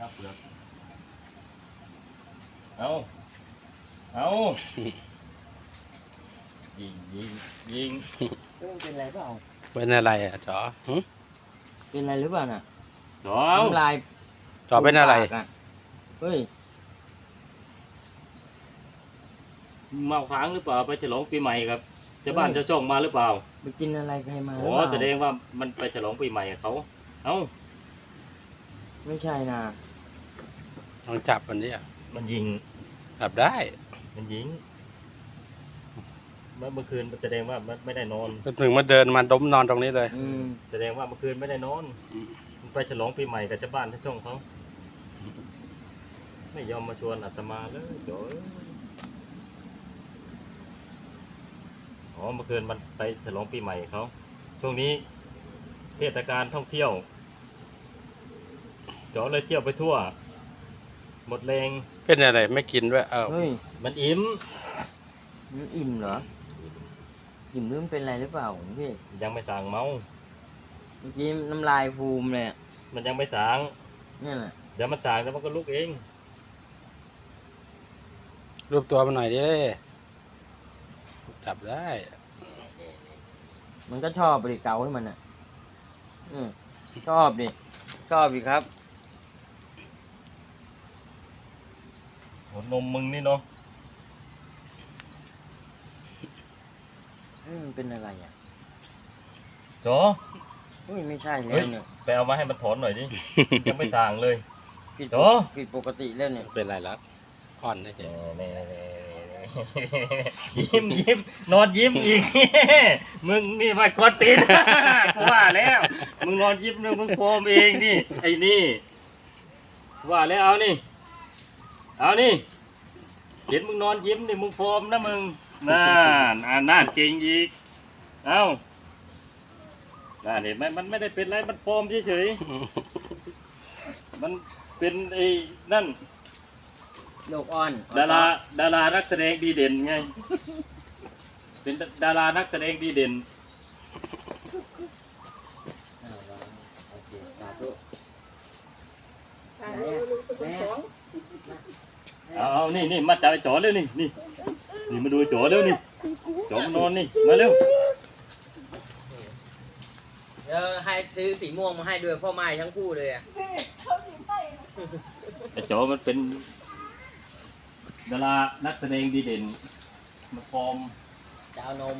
ครับเปลือกเอาเอายิงยิงยิงเอ้ยเป็นไรเปล่าเป็นอะไรอะจ๋อหึเป็นไรหรือเปล่าน่ะสองน้ำลายจ๋อเป็นอะไรปากเฮ้ยเมาค้างหรือเปล่าไปฉลองปีใหม่ครับเจ้าบ้านเจ้าช่องมาหรือเปล่าไปกินอะไรใครมาหรืโอ้อเปล่าแสดงว่ามันไปฉลองปีใหม่กับเขาเอ้า ไม่ใช่นะลองจับมันดิอะมันยิง จับได้ มันยิง เมื่อเมื่อคืนแสดงว่ามันไม่ได้นอนถึงมาเดินมาดมนอนตรงนี้เลย อืมแสดงว่าเมื่อคืนไม่ได้นอนอืม มันไปฉลองปีใหม่กับเจ้าบ้านเจ้าช่องเขา ไม่ยอมมาชวนอาตมาเลยโจ้ยอ๋อเมื่อคืนมันไปฉลองปีใหม่เขา ช่วงนี้เทศกาลท่องเที่ยว จอเลยเที่ยวไปทั่ว หมดแรง เป็นอะไรไม่กินด้วยเอ้าเฮ้ยมันอิ่มมันอิ่มเหรออิ่มหรือมันเป็นอะไรหรือเปล่าพี่ยังไม่สั่งเมา เมื่อกี้น้ำลายฟูมเลยอะมันยังไม่สั่งเนี่ยแหละเดี๋ยวมันสั่งแล้วมันก็ลุกเองรูปตัวมันหน่อยดิจับได้ มันก็ชอบไปดิเกาให้มันอะ อืมชอบดิชอบดิครับ หัวนมมึงนี่เนาะอืมมันเป็นอะไรอะจอเฮ้ยไม่ใช่แล้เฮ้วยเนี่ยไปเอามาให้มันถอนหน่อยดิ ยังไม่ต่างเลย ผิดโจผิดปกติแล้วเนี่ยเป็นไรแล้วอ่อนได้เฉยยิ้มยิ้มนอนยิ้มอีก มึงนี่มาคอนตีน กูว่าแล้ว มึงนอนยิ้มเลยมึงโฟมเองนี่ ไอ้นี่ว่าแล้วเอานี่ เอานี่เห็นมึงนอนยิ้มนี่มึงโฟมนะมึงน่านอ่าน่านเก่งอีกเอาน่าเห็นไหมมันไม่ได้เป็นไรมันโฟมเฉยๆมันเป็นไอ้นั่นโลกอ่อนดาราดารานักแสดงดีเด่นไง เป็นดารานักแสดงดีเด่น อ่าวางโอเคสาธุ เอาเอานี่นี่มาจับไอ้จ๋อเร็วนี่นี่นี่มาดูไอ้จ๋อเร็วนี่จ๋อมานอนนี่มาเร็วเดี๋ยวให้ซื้อสีม่วงมาให้ด้วยพ่อไม้ทั้งคู่เลยอะไอ้จ๋อมันเป็นดารานักแสดงดีเด่นมันฟอร์มจะเอานม